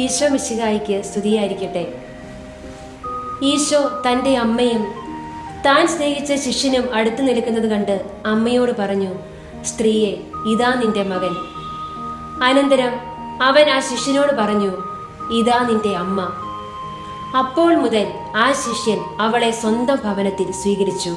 ഈശോ മിശിഹായിക്ക് സ്തുതിയായിരിക്കട്ടെ. ഈശോ തന്റെ അമ്മയും താൻ സ്നേഹിച്ച ശിഷ്യനും അടുത്തു നിൽക്കുന്നത് കണ്ട് അമ്മയോട് പറഞ്ഞു സ്ത്രീയെ ഇതാ നിന്റെ മകൻ. അനന്തരം അവൻ ആ ശിഷ്യനോട് പറഞ്ഞു ഇതാ നിന്റെ അമ്മ. അപ്പോൾ മുതൽ ആ ശിഷ്യൻ അവളെ സ്വന്തം ഭവനത്തിൽ സ്വീകരിച്ചു.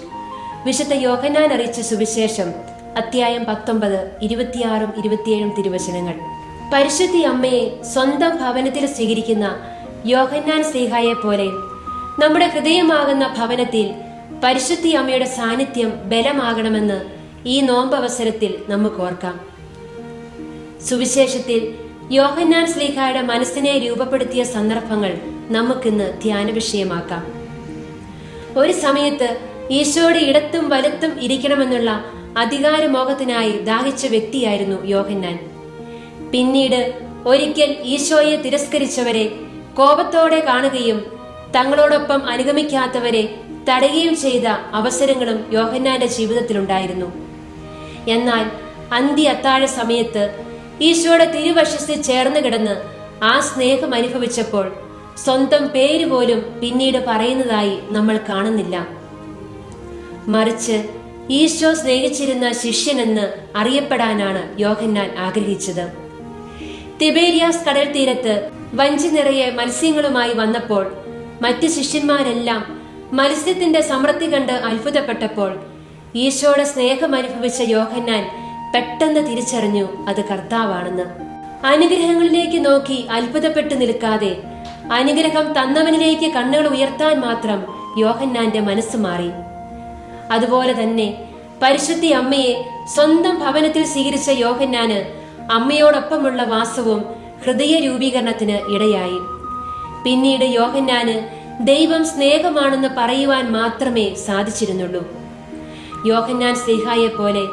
വിശുദ്ധ യോഹനാൻ അറിയിച്ച സുവിശേഷം അധ്യായം പത്തൊമ്പത് ഇരുപത്തിയാറും ഇരുപത്തിയേഴും തിരുവചനങ്ങൾ. പരിശുദ്ധി അമ്മയെ സ്വന്തം ഭവനത്തിൽ സ്വീകരിക്കുന്ന യോഹന്നാൻ സ്ലീഹായെ പോലെ നമ്മുടെ ഹൃദയമാകുന്ന ഭവനത്തിൽ പരിശുദ്ധി അമ്മയുടെ സാന്നിധ്യം ബലമാകണമെന്ന് ഈ നോമ്പ് അവസരത്തിൽ നമുക്ക് ഓർക്കാം. സുവിശേഷത്തിൽ യോഹന്നാൻ സ്ലീഹായുടെ മനസ്സിനെ രൂപപ്പെടുത്തിയ സന്ദർഭങ്ങൾ നമുക്കിന്ന് ധ്യാന വിഷയമാക്കാം. ഒരു സമയത്ത് ഈശോയുടെ ഇടത്തും വലത്തും ഇരിക്കണമെന്നുള്ള അധികാരമോഹത്തിനായി ദാഹിച്ച വ്യക്തിയായിരുന്നു യോഹന്നാൻ. പിന്നീട് ഒരിക്കൽ ഈശോയെ തിരസ്കരിച്ചവരെ കോപത്തോടെ കാണുകയും തങ്ങളോടൊപ്പം അനുഗമിക്കാത്തവരെ തടയുകയും ചെയ്ത അവസരങ്ങളും യോഹന്നാന്റെ ജീവിതത്തിലുണ്ടായിരുന്നു. എന്നാൽ അന്ത്യ അത്താഴ സമയത്ത് ഈശോയുടെ തിരുവശത്ത് ചേർന്ന് കിടന്ന് ആ സ്നേഹം അനുഭവിച്ചപ്പോൾ സ്വന്തം പേര് പോലും പിന്നീട് പറയുന്നതായി നമ്മൾ കാണുന്നില്ല. മറിച്ച് ഈശോ സ്നേഹിച്ചിരുന്ന ശിഷ്യനെന്ന് അറിയപ്പെടാനാണ് യോഹന്നാൻ ആഗ്രഹിച്ചത്. തിബേരിയാസ് കടൽ തീരത്ത് വഞ്ചി നിറയെ മത്സ്യങ്ങളുമായി വന്നപ്പോൾ മറ്റ് ശിഷ്യന്മാരെല്ലാം മത്സ്യത്തിന്റെ സമൃദ്ധി കണ്ട് അത്ഭുതപ്പെട്ടപ്പോൾ ഈശോയുടെ സ്നേഹം അനുഭവിച്ച യോഹന്നാൻ പെട്ടെന്ന് തിരിച്ചറിഞ്ഞു അത് കർത്താവാണെന്ന്. അനുഗ്രഹങ്ങളിലേക്ക് നോക്കി അത്ഭുതപ്പെട്ടു നിൽക്കാതെ അനുഗ്രഹം തന്നവനിലേക്ക് കണ്ണുകൾ ഉയർത്താൻ മാത്രം യോഹന്നാന്റെ മനസ്സ് മാറി. അതുപോലെ തന്നെ പരിശുദ്ധി അമ്മയെ സ്വന്തം ഭവനത്തിൽ സ്വീകരിച്ച യോഹന്നാന് അമ്മയോടൊപ്പമുള്ള വാസവും ഹൃദയ രൂപീകരണത്തിന് ഇടയായി. പിന്നീട് യോഹന്നാന് ദൈവം സ്നേഹമാണെന്ന് പറയുവാൻ മാത്രമേ സാധിച്ചിരുന്നുള്ളൂ. യോഹന്നാൻ സ്നേഹായെ പോലെ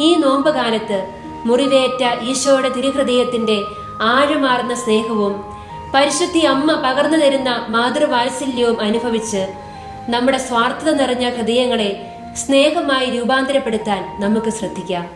ഈ നോമ്പുകാലത്ത് മുറിവേറ്റ ഈശോയുടെ തിരുഹൃദയത്തിന്റെ ആഴമാർന്ന സ്നേഹവും പരിശുദ്ധി അമ്മ പകർന്നു തരുന്ന മാതൃവാത്സല്യവും അനുഭവിച്ച് നമ്മുടെ സ്വാർത്ഥത നിറഞ്ഞ ഹൃദയങ്ങളെ സ്നേഹമായി രൂപാന്തരപ്പെടുത്താൻ നമുക്ക് ശ്രദ്ധിക്കാം.